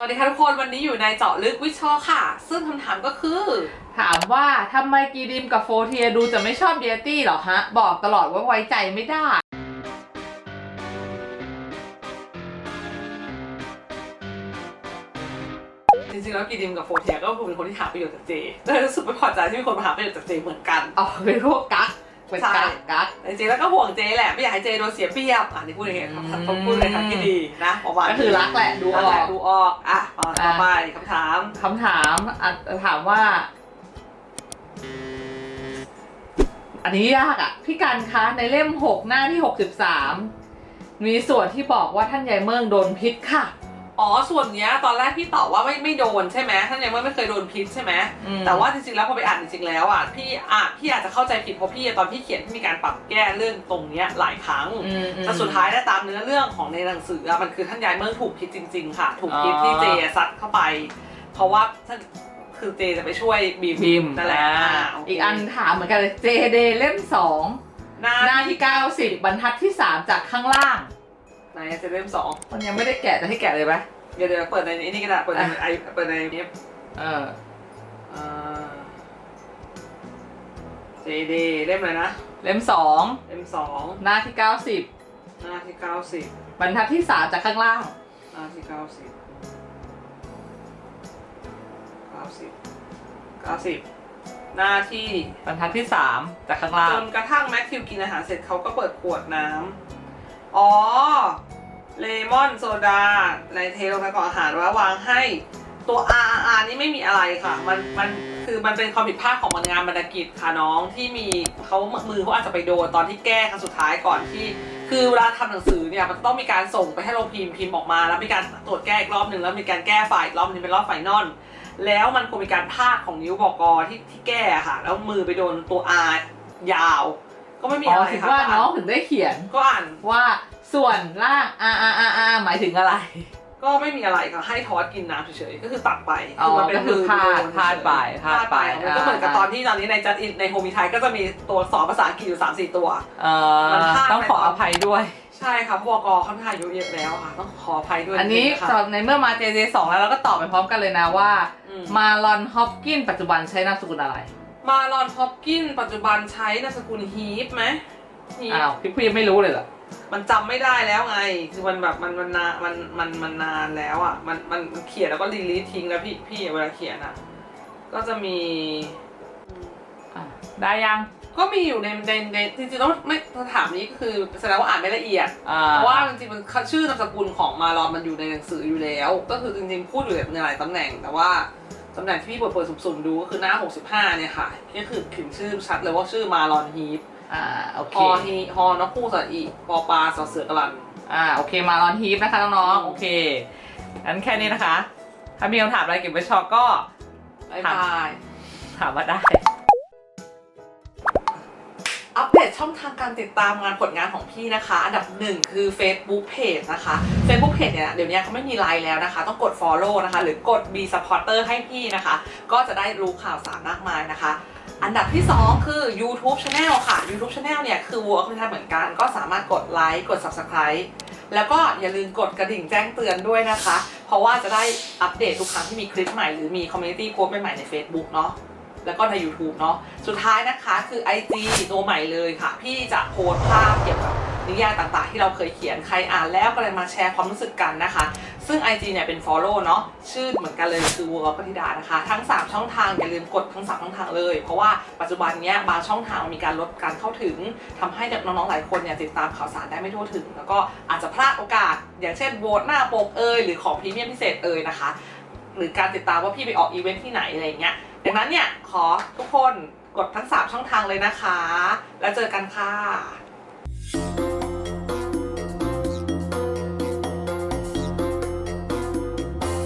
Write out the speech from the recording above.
สวัสดีค่ะทุกคนวันนี้อยู่ในเจาะลึกวิชอค่ะ ซึ่งคำถามก็คือ ถามว่าทำไมกีดิมกับโฟเทียดูจะไม่ชอบเดียตี้หรอฮะ บอกตลอดว่าไว้ใจไม่ได้ จริงๆแล้วกีดิมกับโฟเทียก็คือเป็นคนที่หาประโยชน์จากเจเลยรู้สึกไม่พอใจที่มีคนมาหาประโยชน์จากเจเหมือนกันอ๋อเป็นพวกกั๊ก เป็นกั๊กกั๊กแต่จริงๆแล้วก็ห่วงเจแหละไม่อยากให้เจโดนเสียเปรียบอะนี่พูดอย่างเงี้ยครับอืมเขาพูดเลยครับที่ดีนะประมาณก็คือรักแหละดูอนั่นอแหละกดูออกอะมาต่อไปคำถามคำถามอะถามว่า อันนี้ยากอะ พี่กันคะในเล่ม 6 หน้าที่ 63 มีส่วนที่บอกว่าท่านยายเมืองโดนพิษค่ะ อ๋อส่วนเนี้ยตอนแรกพี่ตอบว่าไม่ไม่โดนใช่ไหมท่านยังไม่เคยโดนพิษใช่ไหมอืม แต่ว่าจริงๆแล้วพอไปอ่านจริงๆแล้วอะพี่อะพี่อาจจะเข้าใจผิดเพราะพี่ตอนพี่เขียนที่มีการปรับแก้เรื่องตรงเนี้ยหลายครั้ง อืมอืม แต่สุดท้ายได้ตามเนื้อเรื่องของในหนังสืออะมันคือท่านยายเมืองถูกพิษจริง ๆ ค่ะ ถูกพิษอ๋อที่เจซัดเข้าไป เพราะว่าท่านคือเจจะไปช่วยบีมบิมนั่นแหละอ่าโเคอีกอันถามเหมือนกันเลยเจเดเล่ม 2 หน้าหน้าที่ 90 บรรทัดที่ 3 จากข้างล่าง ไหนจะเล่มสองมันยังไม่ได้แกะจะให้แกะเลยไหมเดี๋ยวเดี๋ยวเปิดในนี้ก็ได้เปิดในอะไอเปิดในนี้เอออ่าเจเดเล่มอะไรนะเล่มเล่มสอง2หน้าที่หน้าที่เก้าสิบ90บรรทัดที่3จากข้างล่างหน้าที่เก้าสิบเก้าสิบเก้าสิบหน้าที่บรรทัดที่3จากข้างล่าจงนกระทั่งแม็กคิวกินอาหารเสร็จเขาก็เปิดขวดน้ำอ๋อ เลมอนโซดาในเทลงไปก่อนอาหารว่าวางให้ตัว R R R นี่ไม่มีอะไรค่ะ มันมันคือมันเป็นความผิดพลาดของมันงานบรรณกิจค่ะน้องที่มีเขามือเขาอาจจะไปโดนตอนที่แก้ครั้งสุดท้ายก่อนที่ คือเวลาทำหนังสือเนี่ยมันต้องมีการส่งไปให้โรงพิมพ์พิมพ์ออกมา แล้วมีการตรวจแก้อีกรอบหนึ่งแล้วมีการแก้ไฟล์อีกรอบหนึงเป็นรอบไฟนอลแล้วมันคงมีการพลาดของนิ้วบอกอที่ที่แก้ค่ะ แล้วมือไปโดนตัว R ยาว ก็ไม่มีอ๋อะอไรถึงค่ะว่าก็อ่าน้องถึงได้เขียนก็อ่าน ว่าส่วนล่าง R R R R หมายถึงอะไร ก็ไม่มีอะไรค่ะให้ทอสกินน้ำเฉยๆ ก็คือตัดไปอ๋อมัเป็นก็คือมืพลาดโนพลาดไปเฉยๆพลาดไปมันก็เหมือนกับอ่าตอนที่ตอนนี้ในจัดอินในโฮมิไทยก็จะมีตัวสอนภาษาอังกฤษอยู่สามสี่ตัวเอ่อมันพลาดต้องขอไปตอนอภัยด้วย ใช่ค่ะเพราะวกค่อนข้างอายุเยอะแล้วค่ะ ต้องขออภัยด้วยอันนี้จริงๆค่ะตอนในเมื่อมา JJ 2แล้วเราก็ตอบไปพร้อมกันเลยนะว่า อืม มาลอนฮอปกินปัจจุบันใช้นามสกุลอะไร มาลอนฮอปกินปัจจุบันใช้นามสกุลฮีฟไหมฮีฟอ้าวพี่พี่ยังไม่รู้เลยเหรอมันจำไม่ได้แล้วไง คือมันแบบมันมันนานมันมันมันนานแล้วอะ มันมันมันเขียนแล้วก็รีลีททิ้งแล้วพี่พี่เวลาเขียนอะ ก็จะมี อะได้ยังก็มีอยู่ในในในจริงๆแล้วไม่ถามนี้คือแสดงว่าอ่านไม่ละเอียด อ่าเพราะว่าจริงๆมันชื่อนามสกุลของมารอนมันอยู่ในหนังสืออยู่แล้ว ก็คือจริงๆพูดอยู่ในหลายตำแหน่ง แต่ว่า ตำแหน่งที่พี่เปิดเปิดสุ่มๆดูก็คือหน้า 65 เนี่ยค่ะก็คือเขียนชื่อชัดเลยว่าชื่อมารอนฮีฟอ่าโอเคฮอฮีฮอนกคู่สระอีปอปลาสอเสือกรัน อ่าโอเคมาลอนฮีฟนะคะน้องๆโอเคงั้นแค่นี้นะคะ ถ้ามีคำถามอะไรเก็บไว้ช็อกก็ บายครับบาย ถามมาได้ อัปเดช่องทางการติดตามงานผลงานของพี่นะคะ อันดับหนึ่งคือ Facebook Page นะคะ Facebook Page เนี่ยเดี๋ยวนี้เขาไม่มีไลน์แล้วนะคะ ต้องกด Follow นะคะ หรือกด Be Supporter ให้พี่นะคะ ก็จะได้รู้ข่าวสารมากมายนะคะอันดับที่ 2 คือ YouTube Channel ค่ะ YouTube Channel เนี่ย คือวัวก็ทำเหมือนกัน ก็สามารถกดไลค์กด Subscribe แล้วก็อย่าลืมกดกระดิ่งแจ้งเตือนด้วยนะคะ เพราะว่าจะได้อัปเดตทุกครั้งที่มีคลิปใหม่หรือมีคอมมูนิตี้โพสใหม่ๆใน Facebook เนาะ แล้วก็ใน YouTube เนาะสุดท้ายนะคะคือ IG ตัวใหม่เลยค่ะ พี่จะโพสภาพเกี่ยวกับนิยายต่างๆ ที่เราเคยเขียนใครอ่านแล้วก็เลยมาแชร์ความรู้สึกกันนะคะ ซึ่ง IG เนี่ยเป็น Follow เนาะชื่อเหมือนกันเลยคือวัวปฏิดานะคะ ทั้ง 3 ช่องทางอย่าลืมกดทั้ง 3 ช่องทางเลย เพราะว่าปัจจุบันเนี้ยบางช่องทางมีการลดการเข้าถึงทำให้น้องๆหลายคนเนี่ยติดตามข่าวสารได้ไม่ทั่วถึง แล้วก็อาจจะพลาดโอกาส อย่างเช่นโหวตหน้าปกเอยหรือของพรีเมียมพิเศษเอยนะคะหรือการติดตามว่าพี่ไปออกอีเวนท์ที่ไหนอะไรอย่างเงี้ย ดังนั้นเนี่ยขอทุกคนกดทั้ง 3 ช่องทางเลยนะคะ แล้วเจอกันค่ะ